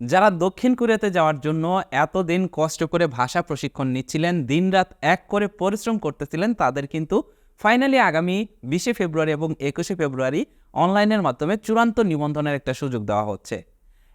যারা দক্ষিণ কোরিয়াতে যাওয়ার জন্য এতদিন কষ্ট করে ভাষা প্রশিক্ষণ নিচ্ছিলেন, দিনরাত এক করে পরিশ্রম করতেছিলেন, তাদের কিন্তু ফাইনালি আগামী বিশে ফেব্রুয়ারি এবং একুশে ফেব্রুয়ারি অনলাইনের মাধ্যমে চূড়ান্ত নিবন্ধনের একটা সুযোগ দেওয়া হচ্ছে।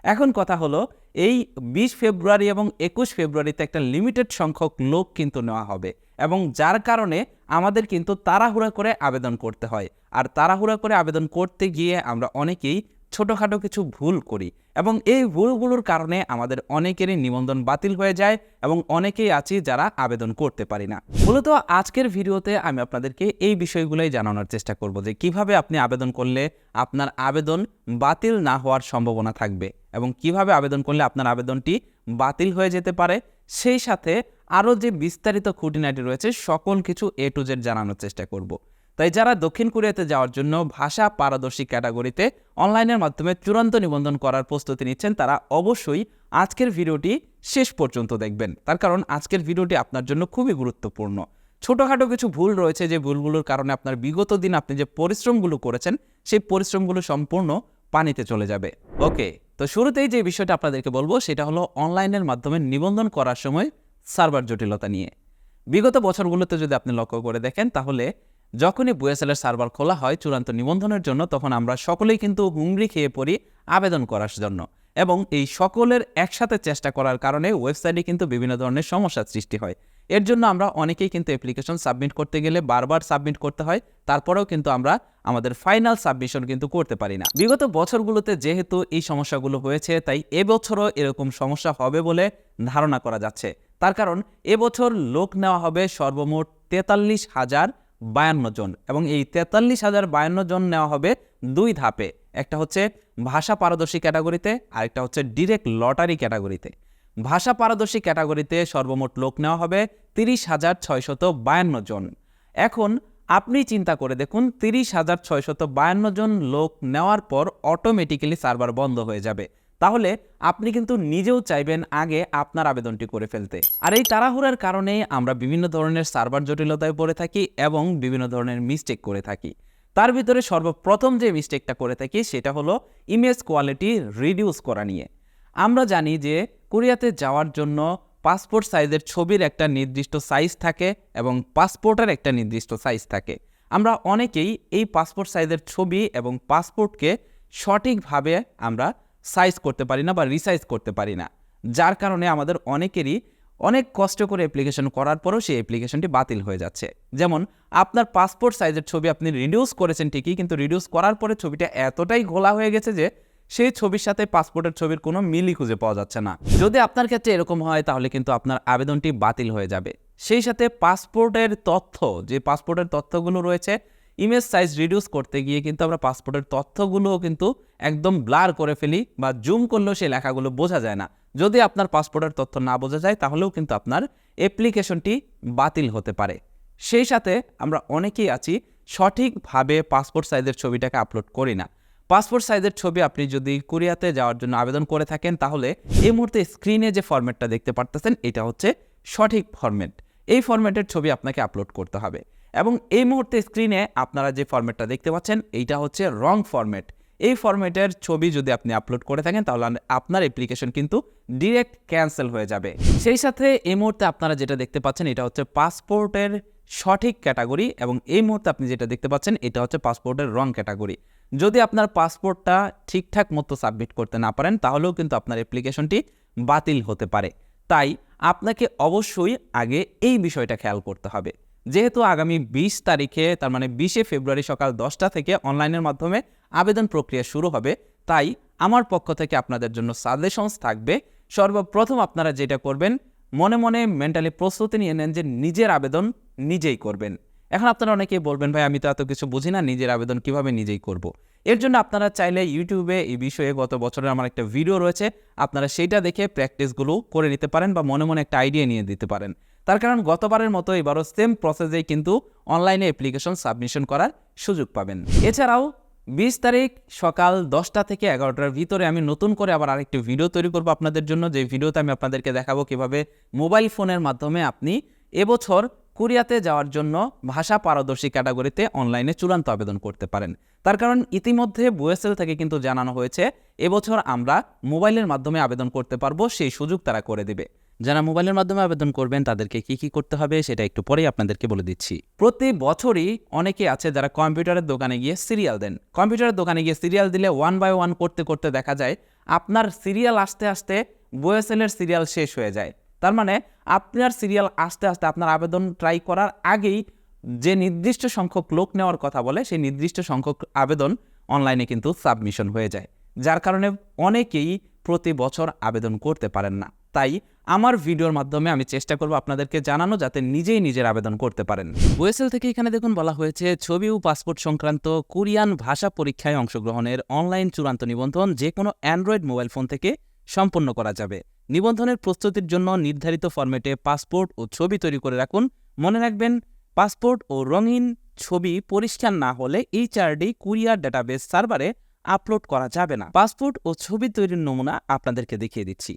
এখন কথা হলো, এই বিশ ফেব্রুয়ারি এবং একুশ ফেব্রুয়ারিতে একটা লিমিটেড সংখ্যক লোক কিন্তু নেওয়া হবে এবং যার কারণে আমাদের কিন্তু তাড়াহুড়া করে আবেদন করতে হয়। আর তাড়াহুড়া করে আবেদন করতে গিয়ে আমরা অনেকেই ছোটোখাটো কিছু ভুল করি এবং এই ভুলগুলোর কারণে আমাদের অনেকেরই নিবন্ধন বাতিল হয়ে যায় এবং অনেকেই আছি যারা আবেদন করতে পারি না। মূলত আজকের ভিডিওতে আমি আপনাদেরকে এই বিষয়গুলোই জানানোর চেষ্টা করব যে কীভাবে আপনি আবেদন করলে আপনার আবেদন বাতিল না হওয়ার সম্ভাবনা থাকবে এবং কীভাবে আবেদন করলে আপনার আবেদনটি বাতিল হয়ে যেতে পারে, সেই সাথে আরও যে বিস্তারিত খুঁটিনাটি রয়েছে সকল কিছু এ টু জেড জানানোর চেষ্টা করব। তাই যারা দক্ষিণ কোরিয়াতে যাওয়ার জন্য ভাষা পারদর্শী ক্যাটাগরিতে অনলাইনের মাধ্যমে চূড়ান্ত নিবন্ধন করার প্রস্তুতি নিচ্ছেন, তারা অবশ্যই আজকের ভিডিওটি শেষ পর্যন্ত দেখবেন। তার কারণ আজকের ভিডিওটি আপনার জন্য খুবই গুরুত্বপূর্ণ। ছোটোখাটো কিছু ভুল রয়েছে, যে ভুলগুলোর কারণে আপনার বিগত দিন আপনি যে পরিশ্রমগুলো করেছেন, সেই পরিশ্রমগুলো সম্পূর্ণ পানিতে চলে যাবে। ওকে তো শুরুতেই যে বিষয়টা আপনাদেরকে বলব, সেটা হলো অনলাইনের মাধ্যমে নিবন্ধন করার সময় সার্ভার জটিলতা নিয়ে। বিগত বছরগুলোতে যদি আপনি লক্ষ্য করে দেখেন, তাহলে যখনই বুয়েসেলের সার্ভার খোলা হয় চূড়ান্ত নিবন্ধনের জন্য, তখন আমরা সকলেই কিন্তু হুমড়ি খেয়ে পড়ি আবেদন করার জন্য। এবং এই সকলের একসাথে চেষ্টা করার কারণে ওয়েবসাইটে কিন্তু বিভিন্ন ধরনের সমস্যার সৃষ্টি হয়। এর জন্য আমরা অনেকেই কিন্তু অ্যাপ্লিকেশন সাবমিট করতে গেলে বারবার সাবমিট করতে হয়, তারপরেও কিন্তু আমরা আমাদের ফাইনাল সাবমিশন কিন্তু করতে পারি না। বিগত বছরগুলোতে যেহেতু এই সমস্যাগুলো হয়েছে, তাই এবছরও এরকম সমস্যা হবে বলে ধারণা করা যাচ্ছে। তার কারণ এবছর লোক নেওয়া হবে সর্বমোট তেতাল্লিশ হাজার বায়ান্ন জন এবং এই তেতাল্লিশ হাজার বায়ান্ন জন নেওয়া হবে দুই ধাপে। একটা হচ্ছে ভাষা পারদর্শী ক্যাটাগরিতে, আরেকটা হচ্ছে ডিরেক্ট লটারি ক্যাটাগরিতে। ভাষা পারদর্শী ক্যাটাগরিতে সর্বমোট লোক নেওয়া হবে তিরিশ হাজার ছয়শত বায়ান্ন জন। এখন আপনি চিন্তা করে দেখুন, তিরিশ হাজার ছয়শত বায়ান্ন জন লোক নেওয়ার পর অটোমেটিক্যালি সার্ভার বন্ধ হয়ে যাবে। তাহলে আপনি কিন্তু নিজেও চাইবেন আগে আপনার আবেদনটি করে ফেলতে। আর এই তাড়াহুড়ার কারণে আমরা বিভিন্ন ধরনের সার্ভার জটিলতায় পড়ে থাকি এবং বিভিন্ন ধরনের মিস্টেক করে থাকি। তার ভিতরে সর্বপ্রথম যে মিস্টেকটা করে থাকি সেটা হলো ইমেজ কোয়ালিটি রিডিউস করা নিয়ে। আমরা জানি যে কোরিয়াতে যাওয়ার জন্য পাসপোর্ট সাইজের ছবির একটা নির্দিষ্ট সাইজ থাকে এবং পাসপোর্টের একটা নির্দিষ্ট সাইজ থাকে। আমরা অনেকেই এই পাসপোর্ট সাইজের ছবি এবং পাসপোর্টকে সঠিকভাবে আমরা সাইজ করতে পারি না বা রিসাইজ করতে পারি না। যার কারণে আমাদের অনেকেরই অনেক কষ্ট করে অ্যাপ্লিকেশন করার পরেও সেই অ্যাপ্লিকেশনটি বাতিল হয়ে যাচ্ছে। যেমন, আপনার পাসপোর্ট সাইজের ছবি আপনি রিডিউস করেছেন ঠিকই, কিন্তু রিডিউস করার পরে ছবিটা এতটাই ঘোলা হয়ে গেছে যে, সেই ছবির সাথে পাসপোর্টের ছবির কোনো মিলই খুঁজে পাওয়া যাচ্ছে না। যদি আপনার ক্ষেত্রে এরকম হয়, তাহলে কিন্তু আপনার আবেদনটি বাতিল হয়ে যাবে। সেই সাথে পাসপোর্টের তথ্য, যে পাসপোর্টের তথ্যগুলো রয়েছে ইমেজ সাইজ রিডিউস করতে গিয়ে কিন্তু আমরা পাসপোর্টের তথ্যগুলোও কিন্তু একদম ব্লার করে ফেলি বা জুম করলেও সেই লেখাগুলো বোঝা যায় না। যদি আপনার পাসপোর্টের তথ্য না বোঝা যায়, তাহলেও কিন্তু আপনার অ্যাপ্লিকেশনটি বাতিল হতে পারে। সেই সাথে আমরা অনেকেই আছি, সঠিকভাবে পাসপোর্ট সাইজের ছবিটাকে আপলোড করি না। পাসপোর্ট সাইজের ছবি আপনি যদি কোরিয়াতে যাওয়ার জন্য আবেদন করে থাকেন, তাহলে এই মুহূর্তে স্ক্রিনে যে ফরম্যাটটা দেখতে পারতেছেন, এটা হচ্ছে সঠিক ফরম্যাট এই ফরম্যাটের ছবি আপনাকে আপলোড করতে হবে। এবং এই মুহূর্তে স্ক্রিনে আপনারা যে ফরম্যাটটা দেখতে পাচ্ছেন, এইটা হচ্ছে রং ফরম্যাট এই ফরম্যাটের ছবি যদি আপনি আপলোড করে থাকেন, তাহলে আপনার অ্যাপ্লিকেশন কিন্তু ডিরেক্ট ক্যান্সেল হয়ে যাবে। সেই সাথে এই মুহূর্তে আপনারা যেটা দেখতে পাচ্ছেন, এটা হচ্ছে পাসপোর্টের সঠিক ক্যাটাগরি এবং এই মুহূর্তে আপনি যেটা দেখতে পাচ্ছেন, এটা হচ্ছে পাসপোর্টের রং ক্যাটাগরি যদি আপনার পাসপোর্টটা ঠিকঠাক মতো সাবমিট করতে না পারেন, তাহলেও কিন্তু আপনার অ্যাপ্লিকেশনটি বাতিল হতে পারে। তাই আপনাকে অবশ্যই আগে এই বিষয়টা খেয়াল করতে হবে। যেহেতু আগামী বিশ তারিখে, তার মানে বিশে ফেব্রুয়ারি সকাল দশটা থেকে অনলাইনের মাধ্যমে আবেদন প্রক্রিয়া শুরু হবে, তাই আমার পক্ষ থেকে আপনাদের জন্য সাজেশনস থাকবে। সর্বপ্রথম আপনারা যেটা করবেন, মনে মনে মেন্টালি প্রস্তুতি নিয়ে নেন যে নিজের আবেদন নিজেই করবেন। এখন আপনারা অনেকেই বলবেন, ভাই, আমি তো এত কিছু বুঝি না, নিজের আবেদন কীভাবে নিজেই করব। এর জন্য আপনারা চাইলে ইউটিউবে এই বিষয়ে গত বছরের আমার একটা ভিডিও রয়েছে, আপনারা সেইটা দেখে প্র্যাকটিসগুলো করে নিতে পারেন বা মনে মনে একটা আইডিয়া নিয়ে দিতে পারেন। তার কারণ গতবারের মতো এবারও সেম প্রসেসেই কিন্তু অনলাইনে অ্যাপ্লিকেশন সাবমিশন করার সুযোগ পাবেন। এছাড়াও বিশ তারিখ সকাল দশটা থেকে এগারোটার ভিতরে আমি নতুন করে আবার আরেকটি ভিডিও তৈরি করব আপনাদের জন্য। যে ভিডিওতে আমি আপনাদেরকে দেখাবো কীভাবে মোবাইল ফোনের মাধ্যমে আপনি এবছর কোরিয়াতে যাওয়ার জন্য ভাষা পারদর্শী ক্যাটাগরিতে অনলাইনে চূড়ান্ত আবেদন করতে পারেন। তার কারণ ইতিমধ্যে বুয়েসেল থেকে কিন্তু জানানো হয়েছে, এবছর আমরা মোবাইলের মাধ্যমে আবেদন করতে পারব, সেই সুযোগ তারা করে দিবে। যারা মোবাইলের মাধ্যমে আবেদন করবেন, তাদেরকে কি কি করতে হবে সেটা একটু পরেই আপনাদেরকে বলে দিচ্ছি। প্রতি বছরই অনেকে আছে যারা কম্পিউটারের দোকানে গিয়ে সিরিয়াল দেন। কম্পিউটারের দোকানে গিয়ে সিরিয়াল দিলে ওয়ান বাই ওয়ান করতে করতে দেখা যায়, আপনার সিরিয়াল আসতে আসতে বুয়েসেলের সিরিয়াল শেষ হয়ে যায়। তার মানে আপনার সিরিয়াল আসতে আসতে আপনার আবেদন ট্রাই করার আগেই যে নির্দিষ্ট সংখ্যক লোক নেওয়ার কথা বলে, সেই নির্দিষ্ট সংখ্যক আবেদন অনলাইনে কিন্তু সাবমিশন হয়ে যায়। যার কারণে অনেকেই প্রতি বছর আবেদন করতে পারেন না। তাই আমার ভিডিওর মাধ্যমে আমি চেষ্টা করব আপনাদেরকে জানানো যাতে নিজেই নিজের আবেদন করতে পারেন। ওয়েসেল থেকে এখানে দেখুন বলা হয়েছে, ছবি ও পাসপোর্ট সংক্রান্ত কোরিয়ান ভাষা পরীক্ষায় অংশগ্রহণের অনলাইন চূড়ান্ত নিবন্ধন যে কোনো অ্যান্ড্রয়েড মোবাইল ফোন থেকে সম্পন্ন করা যাবে। নিবন্ধনের প্রস্তুতির জন্য নির্ধারিত ফরম্যাটে পাসপোর্ট ও ছবি তৈরি করে রাখুন। মনে রাখবেন, পাসপোর্ট ও রঙিন ছবি পরিষ্কার না হলে এই এইচআরডি কুরিয়ার ডাটাবেস সার্ভারে আপলোড করা যাবে না। পাসপোর্ট ও ছবি তৈরির নমুনা আপনাদেরকে দেখিয়ে দিচ্ছি।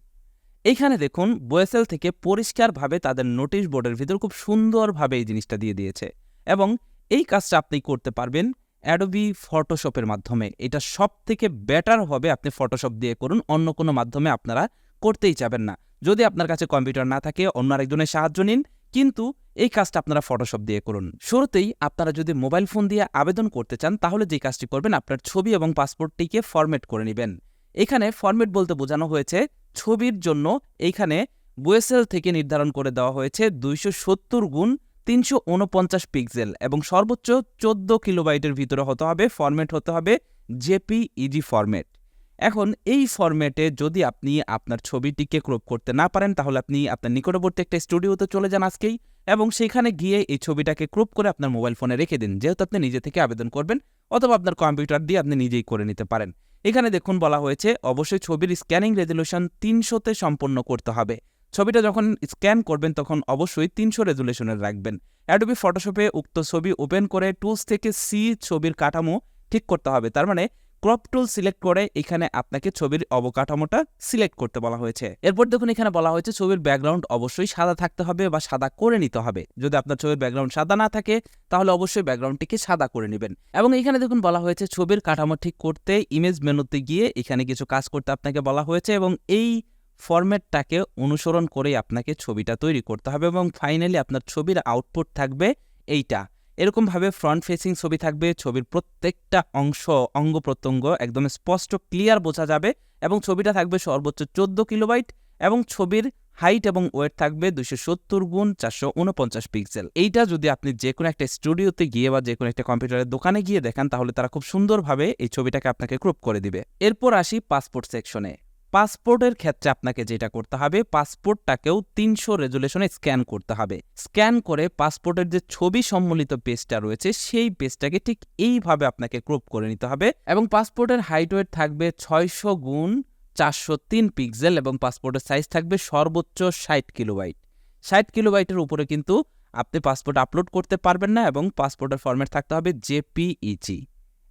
এইখানে দেখুন, বয়েসেল থেকে পরিষ্কারভাবে তাদের নোটিশ বোর্ডের ভিতর খুব সুন্দরভাবে এই জিনিসটা দিয়ে দিয়েছে এবং এই কাজটা আপনি করতে পারবেন অ্যাডোবি ফটোশপের মাধ্যমে। এটা সব থেকে বেটার হবে আপনি ফটোশপ দিয়ে করুন, অন্য কোনো মাধ্যমে আপনারা করতেই যাবেন না। যদি আপনার কাছে কম্পিউটার না থাকে, অন্য আরেকজনের সাহায্য নিন, কিন্তু এই কাজটা আপনারা ফটোশপ দিয়ে করুন। শুরুতেই আপনারা যদি মোবাইল ফোন দিয়ে আবেদন করতে চান, তাহলে যে কাজটি করবেন, আপনার ছবি এবং পাসপোর্টটিকে ফরম্যাট করে নেবেন। এখানে ফরম্যাট বলতে বোঝানো হয়েছে ছবির জন্য এইখানে বুয়েসেল থেকে নির্ধারণ করে দেওয়া হয়েছে দুইশো সত্তর গুণ তিনশো উনপঞ্চাশ পিক্সেল এবং সর্বোচ্চ চোদ্দ কিলোবাইটের ভিতরে হতে হবে ফরম্যাট হতে হবে জেপিইজি ফরম্যাট। এখন এই ফরম্যাটে যদি আপনি আপনার ছবিটিকে ক্রপ করতে না পারেন, তাহলে আপনি আপনার নিকটবর্তী একটা স্টুডিওতে চলে যান আজকেই এবং সেখানে গিয়ে এই ছবিটাকে ক্রপ করে আপনার মোবাইল ফোনে রেখে দিন। যেহেতু আপনি নিজে থেকে আবেদন করবেন অথবা আপনার কম্পিউটার দিয়ে আপনি নিজেই করে নিতে পারেন। এখানে দেখুন বলা হয়েছে, অবশ্যই ছবির স্ক্যানিং রেজলিউশন তিনশোতে সম্পন্ন করতে হবে। ছবিটা যখন স্ক্যান করবেন, তখন অবশ্যই তিনশো রেজুলেশনের রাখবেন। অ্যাডোবি ফটোশপে উক্ত ছবি ওপেন করে টুলস থেকে সি ছবির কাঠামো ঠিক করতে হবে। তার মানে ক্রপ টুল সিলেক্ট করে এখানে আপনাকে ছবির অবকাঠামোটা সিলেক্ট করতে বলা হয়েছে। এরপর দেখুন এখানে বলা হয়েছে ছবির ব্যাকগ্রাউন্ড অবশ্যই সাদা থাকতে হবে বা সাদা করে নিতে হবে। যদি আপনার ছবির ব্যাকগ্রাউন্ড সাদা না থাকে, তাহলে অবশ্যই ব্যাকগ্রাউন্ডটিকে সাদা করে নেবেন। এবং এখানে দেখুন বলা হয়েছে ছবির কাঠামো ঠিক করতে ইমেজ মেনুতে গিয়ে এখানে কিছু কাজ করতে আপনাকে বলা হয়েছে এবং এই ফরম্যাটটাকে অনুসরণ করেই আপনাকে ছবিটা তৈরি করতে হবে এবং ফাইনালি আপনার ছবির আউটপুট থাকবে এইটা। এরকমভাবে ফ্রন্ট ফেসিং ছবি থাকবে, ছবির প্রত্যেকটা অংশ, অঙ্গ প্রত্যঙ্গ একদম স্পষ্ট ক্লিয়ার বোঝা যাবে এবং ছবিটা থাকবে সর্বোচ্চ চোদ্দ কিলোবাইট এবং ছবির হাইট এবং ওয়েট থাকবে দুশো সত্তর গুণ চারশো উনপঞ্চাশ পিক্সেল এইটা যদি আপনি যে কোনো একটা স্টুডিওতে গিয়ে বা যে কোনো একটা কম্পিউটারের দোকানে গিয়ে দেখেন, তাহলে তারা খুব সুন্দরভাবে এই ছবিটাকে আপনাকে ক্রপ করে দিবে। এরপর আসি পাসপোর্ট সেকশনে পাসপোর্টের ক্ষেত্রে আপনাকে যেটা করতে হবে, পাসপোর্টটাকেও তিনশো রেজুলেশনে স্ক্যান করতে হবে। স্ক্যান করে পাসপোর্টের যে ছবি সম্মিলিত পেজটা রয়েছে, সেই পেজটাকে ঠিক এইভাবে আপনাকে ক্রপ করে নিতে হবে এবং পাসপোর্টের হাইট ওয়েট থাকবে ছয়শো গুণ চারশো তিন পিক্সেল এবং পাসপোর্টের সাইজ থাকবে সর্বোচ্চ ষাট কিলোবাইট। ষাট কিলোবাইটের উপরে কিন্তু আপনি পাসপোর্ট আপলোড করতে পারবেন না এবং পাসপোর্টের ফরম্যাট থাকতে হবে জেপিইজি।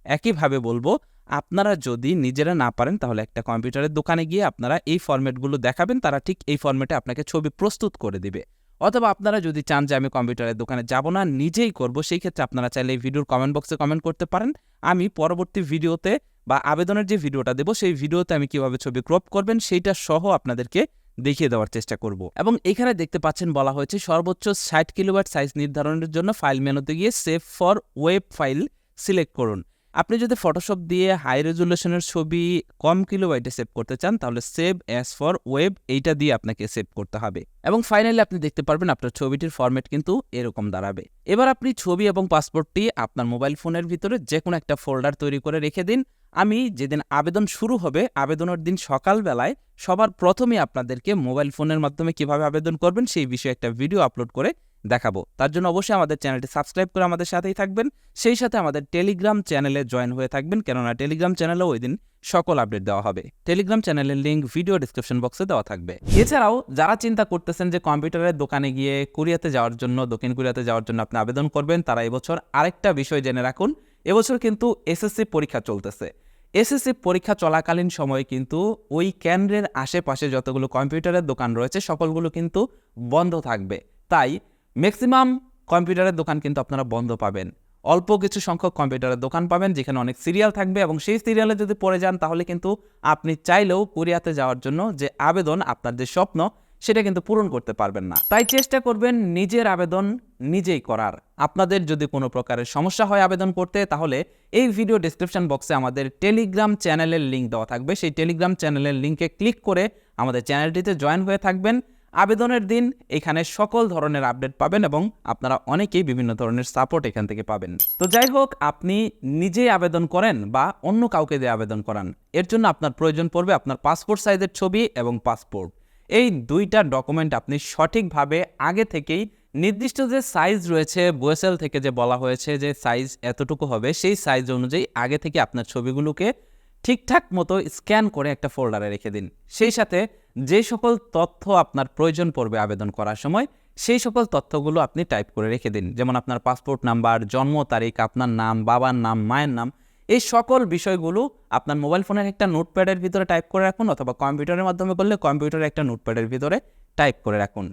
একইভাবে বলব আপনারা যদি নিজেরা না পারেন, তাহলে একটা কম্পিউটারের দোকানে গিয়ে আপনারা এই ফরম্যাটগুলো দেখাবেন, তারা ঠিক এই ফরম্যাটে আপনাকে ছবি প্রস্তুত করে দিবে। অথবা আপনারা যদি চান যে আমি কম্পিউটারের দোকানে যাব না, নিজেই করব, সেই ক্ষেত্রে আপনারা চাইলে এই ভিডিওর কমেন্ট বক্সে কমেন্ট করতে পারেন। আমি পরবর্তী ভিডিওতে বা আবেদনের যে ভিডিওটা দেবো, সেই ভিডিওতে আমি কীভাবে ছবি ক্রপ করবেন, সেইটা সহ আপনাদেরকে দেখিয়ে দেওয়ার চেষ্টা করব। এবং এখানে দেখতে পাচ্ছেন বলা হয়েছে, সর্বোচ্চ ষাট কিলোবাইট সাইজ নির্ধারণের জন্য ফাইল মেনুতে গিয়ে save for web file select করুন। আপনি যদি ফটোশপ দিয়ে হাই রেজুলেশনের ছবি কম কিলোবাইটে সেভ করতে চান, তাহলে সেভ অ্যাজ ফর ওয়েব এইটা দিয়ে আপনাকে সেভ করতে হবে। এবং ফাইনালি আপনি দেখতে পারবেন আপনার ছবিটির ফরম্যাট কিন্তু এরকম দাঁড়াবে। এবার আপনি ছবি এবং পাসপোর্টটি আপনার মোবাইল ফোনের ভিতরে যে কোনো একটা ফোল্ডার তৈরি করে রেখে দিন। আমি যেদিন আবেদন শুরু হবে, আবেদনের দিন সকালবেলায় সবার প্রথমে আপনাদেরকে মোবাইল ফোনের মাধ্যমে কীভাবে আবেদন করবেন সেই বিষয়ে একটা ভিডিও আপলোড করে দেখাবো। তার জন্য অবশ্যই আমাদের চ্যানেলটি সাবস্ক্রাইব করে আমাদের সাথেই থাকবেন। সেই সাথে আমাদের টেলিগ্রাম চ্যানেলে জয়েন হয়ে থাকবেন, কেননা টেলিগ্রাম চ্যানেলেও ওই দিন সকল আপডেট দেওয়া হবে। টেলিগ্রাম চ্যানেলের লিঙ্ক ভিডিও ডিসক্রিপশন বক্সে দেওয়া থাকবে। এছাড়াও, যারা চিন্তা করতেছেন যে কম্পিউটারের দোকানে গিয়ে কোরিয়াতে যাওয়ার জন্য, দক্ষিণ কোরিয়াতে যাওয়ার জন্য আপনি আবেদন করবেন, তারা এবছর আরেকটা বিষয় জেনে রাখুন। এবছর কিন্তু এসএসসি পরীক্ষা চলতেছে। এসএসসি পরীক্ষা চলাকালীন সময়ে কিন্তু ওই কেন্দ্রের আশেপাশে যতগুলো কম্পিউটারের দোকান রয়েছে, সকলগুলো কিন্তু বন্ধ থাকবে। তাই ম্যাক্সিমাম কম্পিউটারের দোকান কিন্তু আপনারা বন্ধ পাবেন। অল্প কিছু সংখ্যক কম্পিউটারের দোকান পাবেন, যেখানে অনেক সিরিয়াল থাকবে এবং সেই সিরিয়ালে যদি পড়ে যান, তাহলে কিন্তু আপনি চাইলেও কোরিয়াতে যাওয়ার জন্য যে আবেদন আপনার যে স্বপ্ন, সেটা কিন্তু পূরণ করতে পারবেন না। তাই চেষ্টা করবেন নিজের আবেদন নিজেই করার। আপনাদের যদি কোনো প্রকারের সমস্যা হয় আবেদন করতে, তাহলে এই ভিডিও ডিসক্রিপশন বক্সে আমাদের টেলিগ্রাম চ্যানেলের লিঙ্ক দেওয়া থাকবে। সেই টেলিগ্রাম চ্যানেলের লিঙ্কে ক্লিক করে আমাদের চ্যানেলটিতে জয়েন হয়ে থাকবেন। আবেদনের দিন এখানে সকল ধরনের আপডেট পাবেন এবং আপনারা অনেকেই বিভিন্ন ধরনের সাপোর্ট এখান থেকে পাবেন। তো যাই হোক, আপনি নিজেই আবেদন করেন বা অন্য কাউকে দিয়ে আবেদন করান, এর জন্য আপনার প্রয়োজন পড়বে আপনার পাসপোর্ট সাইজের ছবি এবং পাসপোর্ট এই দুইটা ডকুমেন্ট আপনি সঠিকভাবে আগে থেকেই নির্দিষ্ট যে সাইজ রয়েছে, বোয়েসেল থেকে যে বলা হয়েছে যে সাইজ এতটুকু হবে, সেই সাইজ অনুযায়ী আগে থেকে আপনার ছবিগুলোকে ঠিকঠাক মতো স্ক্যান করে একটা ফোল্ডারে রেখে দিন। সেই সাথে যে সকল তথ্য আপনার প্রয়োজন পড়বে আবেদন করার সময়, সেই সকল তথ্যগুলো আপনি টাইপ করে রেখে দিন। যেমন আপনার পাসপোর্ট নাম্বার, জন্ম তারিখ, আপনার নাম, বাবার নাম, মায়ের নাম, এই সকল বিষয়গুলো আপনার মোবাইল ফোনের একটা নোটপ্যাডের ভিতরে টাইপ করে রাখুন অথবা কম্পিউটারের মাধ্যমে করলে কম্পিউটারের একটা নোটপ্যাডের ভিতরে টাইপ করে রাখুন।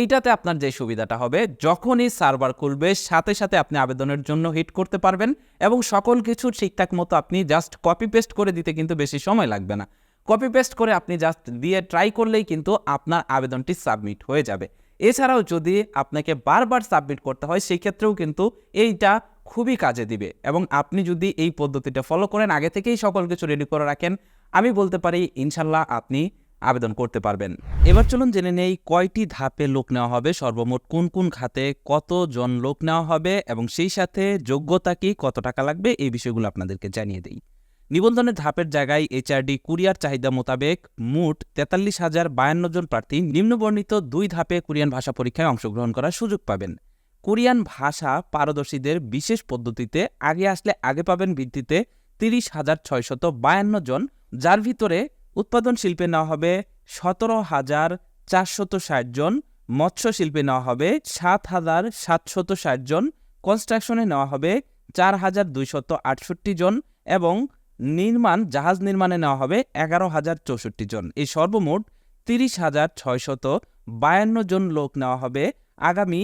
এইটাতে আপনার যে সুবিধাটা হবে, যখনই সার্ভার খুলবে, সাথে সাথে আপনি আবেদনের জন্য হিট করতে পারবেন এবং সকল কিছু ঠিকঠাক মতো আপনি জাস্ট কপি পেস্ট করে দিতে কিন্তু বেশি সময় লাগবে না। কপি পেস্ট করে আপনি জাস্ট দিয়ে ট্রাই করলেই কিন্তু আপনার আবেদনটি সাবমিট হয়ে যাবে। এছাড়াও যদি আপনাকে বারবার সাবমিট করতে হয় সেই ক্ষেত্রেও কিন্তু এইটা খুবই কাজে দিবে এবং আপনি যদি এই পদ্ধতিটা ফলো করেন, আগে থেকেই সকল কিছু রেডি করে রাখেন, আমি বলতে পারি, ইনশাল্লাহ আপনি আবেদন করতে পারবেন। এবার চলুন জেনে নেই কয়টি ধাপে লোক নেওয়া হবে, সর্বমোট কোন কোন খাতে কতজন লোক নেওয়া হবে এবং সেই সাথে যোগ্যতা কি, কত টাকা লাগবে, এই বিষয়গুলো আপনাদেরকে জানিয়ে দিই। নিবন্ধনের ধাপের জায়গায় এইচআরডি কুরিয়ার চাহিদা মোতাবেক মোট তেতাল্লিশ হাজার বায়ান্ন জন প্রার্থী নিম্নবর্ণিত দুই ধাপে কোরিয়ান ভাষা পরীক্ষায় অংশগ্রহণ করার সুযোগ পাবেন। কোরিয়ান ভাষা পারদর্শীদের বিশেষ পদ্ধতিতে আগে আসলে আগে পাবেন ভিত্তিতে তিরিশ হাজার ছয়শত বায়ান্ন জন, যার ভিতরে উৎপাদন শিল্পে নেওয়া হবে সতেরো হাজার চারশত ষাট জন মৎস্য শিল্পে নেওয়া হবে সাত হাজার সাতশত ষাট জন কনস্ট্রাকশনে নেওয়া হবে চার হাজার দুইশত আটষট্টি জন এবং নির্মাণ, জাহাজ নির্মাণে নেওয়া হবে এগারো হাজার চৌষট্টি জন। এই সর্বমোট তিরিশ হাজার ছয়শত বায়ান্ন জন লোক নেওয়া হবে আগামী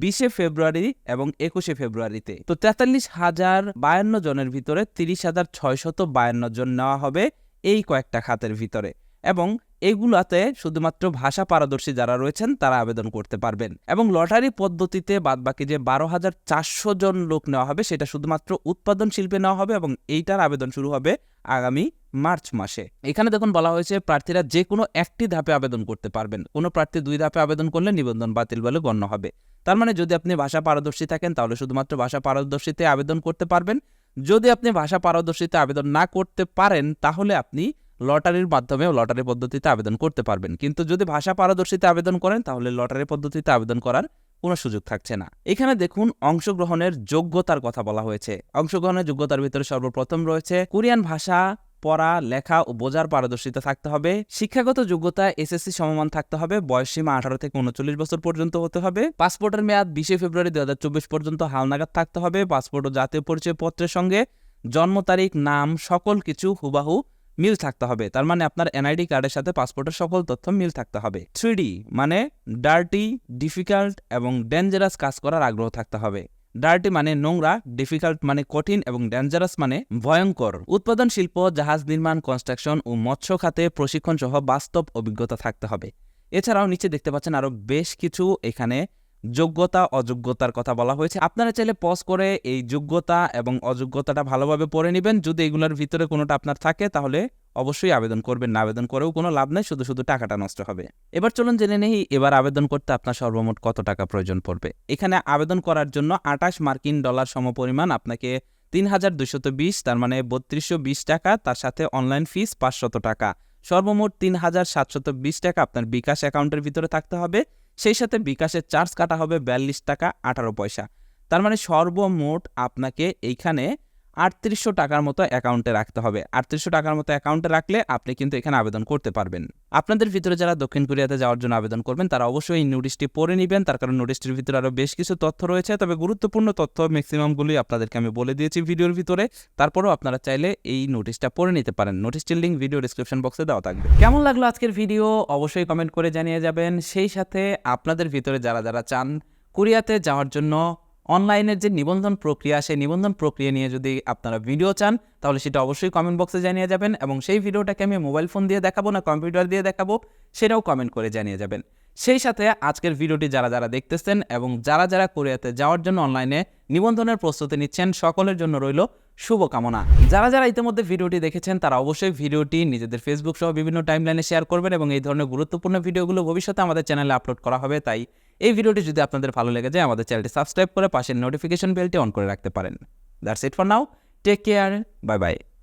বিশে ফেব্রুয়ারি এবং একুশে ফেব্রুয়ারিতে। তো তেতাল্লিশ হাজার বায়ান্ন জনের ভিতরে তিরিশ হাজার ছয়শত বায়ান্ন জন নেওয়া হবে এই কয়েকটা খাতের ভিতরে। এবং এগুলাতে শুধুমাত্র ভাষা পারদর্শী যারা রয়েছেন, তারা আবেদন করতে পারবেন। এবং লটারি পদ্ধতিতে বাদবাকি যে বারো হাজার চারশো জন লোক নেওয়া হবে, সেটা শুধুমাত্র উৎপাদন শিল্পে নেওয়া হবে এবং এইটার আবেদন শুরু হবে আগামী মার্চ মাসে। এখানে দেখুন বলা হয়েছে, প্রার্থীরা যে কোনো একটি ধাপে আবেদন করতে পারবেন। কোনো প্রার্থী দুই ধাপে আবেদন করলে নিবন্ধন বাতিল বলে গণ্য হবে। তার মানে যদি আপনি ভাষা পারদর্শী থাকেন, তাহলে শুধুমাত্র ভাষা পারদর্শীতে আবেদন করতে পারবেন। যদি আপনি ভাষা পারদর্শীতে আবেদন না করতে পারেন, তাহলে আপনি লটারির মাধ্যমেও লটারি পদ্ধতিতে আবেদন করতে পারবেন। কিন্তু যদি ভাষা পারদর্শীতে আবেদন করেন, তাহলে লটারি পদ্ধতিতে আবেদন করার কোনো সুযোগ থাকছে না। এখানে দেখুন, অংশগ্রহণের যোগ্যতার কথা বলা হয়েছে। অংশগ্রহণের যোগ্যতার ভিতরে সর্বপ্রথম রয়েছে কোরিয়ান ভাষা পড়া, লেখা ও বোঝার পারদর্শিতা থাকতে হবে। শিক্ষাগত যোগ্যতা, এসএসসি সমমান থাকতে হবে। বয়সসীমা আঠারো থেকে উনচল্লিশ বছর পর্যন্ত হতে হবে। পাসপোর্টের মেয়াদ বিশে ফেব্রুয়ারি দু হাজার চব্বিশ পর্যন্ত হালনাগাদ থাকতে হবে। পাসপোর্ট ও জাতীয় পরিচয় পত্রের সঙ্গে জন্ম তারিখ, নাম, সকল কিছু হুবাহু মিল থাকতে হবে। তার মানে আপনার এনআইডি কার্ডের সাথে পাসপোর্টের সকল তথ্য মিল থাকতে হবে। থ্রি মানে ডার্টি, ডিফিকাল্ট এবং ডেঞ্জারাস কাজ করার আগ্রহ থাকতে হবে। ডার্টি মানে নোংরা, ডিফিকাল্ট মানে কঠিন এবং ডেঞ্জারাস মানে ভয়ঙ্কর। উৎপাদন শিল্প, জাহাজ নির্মাণ, কনস্ট্রাকশন ও মৎস্য খাতে প্রশিক্ষণ সহ বাস্তব অভিজ্ঞতা থাকতে হবে। এছাড়াও নিচে দেখতে পাচ্ছেন আরও বেশ কিছু এখানে যোগ্যতা, অযোগ্যতার কথা বলা হয়েছে। আপনারা চাইলে পজ করে এই যোগ্যতা এবং অযোগ্যতাটা ভালোভাবে পড়ে নেবেন। যদি এগুলোর ভিতরে কোনোটা আপনার থাকে, তাহলে অবশ্যই আবেদন করবেন। না আবেদন করেও কোনো লাভ নেই, শুধু শুধু টাকাটা নষ্ট হবে। এবার চলুন জেনে নেই, এবার আবেদন করতে আপনার সর্বমোট কত টাকা প্রয়োজন পড়বে? এখানে আবেদন করার জন্য আটাশ মার্কিন ডলার সমপরিমাণ আপনাকে তিন হাজার দুশত বিশ, তার মানে বত্রিশশো বিশ টাকা, তার সাথে অনলাইন ফিস পাঁচশত টাকা। সর্বমোট তিন হাজার সাতশত বিশ টাকা আপনার বিকাশ অ্যাকাউন্টের ভিতরে থাকতে হবে। সেই সাথে বিকাশের চার্জ কাটা হবে বিয়াল্লিশ টাকা আঠারো পয়সা। তার মানে সর্বমোট আপনাকে এইখানে আটত্রিশশো টাকার মতো অ্যাকাউন্টে রাখতে হবে। আটত্রিশশো টাকার মতো অ্যাকাউন্টে রাখলে আপনি কিন্তু এখানে আবেদন করতে পারবেন। আপনাদের ভিতরে যারা দক্ষিণ কোরিয়াতে যাওয়ার জন্য আবেদন করবেন, তারা অবশ্যই এই নোটিশটি পড়ে নেবেন। তার কারণ নোটিশটির ভিতরে আরও বেশ কিছু তথ্য রয়েছে, তবে গুরুত্বপূর্ণ তথ্য ম্যাক্সিমামগুলি আপনাদেরকে আমি বলে দিয়েছি ভিডিওর ভিতরে। তারপরেও আপনারা চাইলে এই নোটিশটা পড়ে নিতে পারেন। নোটিশটির লিঙ্ক ভিডিও ডিসক্রিপশন বক্সে দেওয়া থাকবে। কেমন লাগল আজকের ভিডিও অবশ্যই কমেন্ট করে জানিয়ে যাবেন। সেই সাথে আপনাদের ভিতরে যারা যারা চান কোরিয়াতে যাওয়ার জন্য অনলাইনের যে নিবন্ধন প্রক্রিয়া, সেই নিবন্ধন প্রক্রিয়া নিয়ে যদি আপনারা ভিডিও চান, তাহলে সেটা অবশ্যই কমেন্ট বক্সে জানিয়ে যাবেন এবং সেই ভিডিওটাকে আমি মোবাইল ফোন দিয়ে দেখাবো না কম্পিউটার দিয়ে দেখাবো, সেটাও কমেন্ট করে জানিয়ে যাবেন। সেই সাথে আজকের ভিডিওটি যারা যারা দেখতেছেন এবং যারা যারা কোরিয়াতে যাওয়ার জন্য অনলাইনে নিবন্ধনের প্রস্তুতি নিচ্ছেন, সকলের জন্য রইল শুভকামনা। যারা যারা ইতিমধ্যে ভিডিওটি দেখেছেন, তারা অবশ্যই ভিডিওটি নিজেদের ফেসবুক সহ বিভিন্ন টাইমলাইনে শেয়ার করবেন এবং এই ধরনের গুরুত্বপূর্ণ ভিডিওগুলো ভবিষ্যতে আমাদের চ্যানেলে আপলোড করা হবে, তাই এই ভিডিওটি যদি আপনাদের ভালো লেগে যায়, আমাদের চ্যানেলটি সাবস্ক্রাইব করে পাশের নোটিফিকেশন বেলটি অন করে রাখতে পারেন। That's it for now take care bye bye